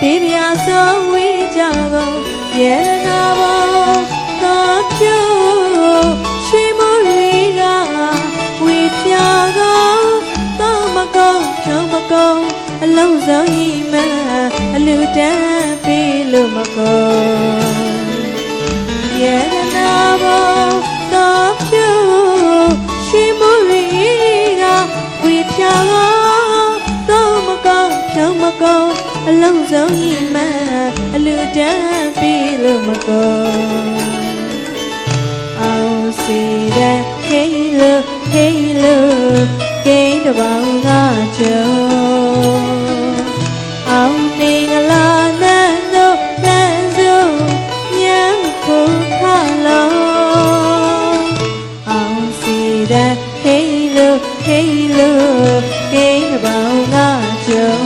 Baby, I'm so weak. အလုံးစုံဤမအလူတန်းပေးလို့မကုန်ယေရနာဘောတောဖြူရှိမရီကဝေဖြာတော့မကောင်းဖြောင်းမကောင်းအလုံးစုံကြီးမှအလူတန်းပြီးလို့မကောင်းအောင်စီတဲ့ဟေးလို့ဟေးလို့ကိန်းတ ခိန်လို့ကိန်းဘောင်ကကျော်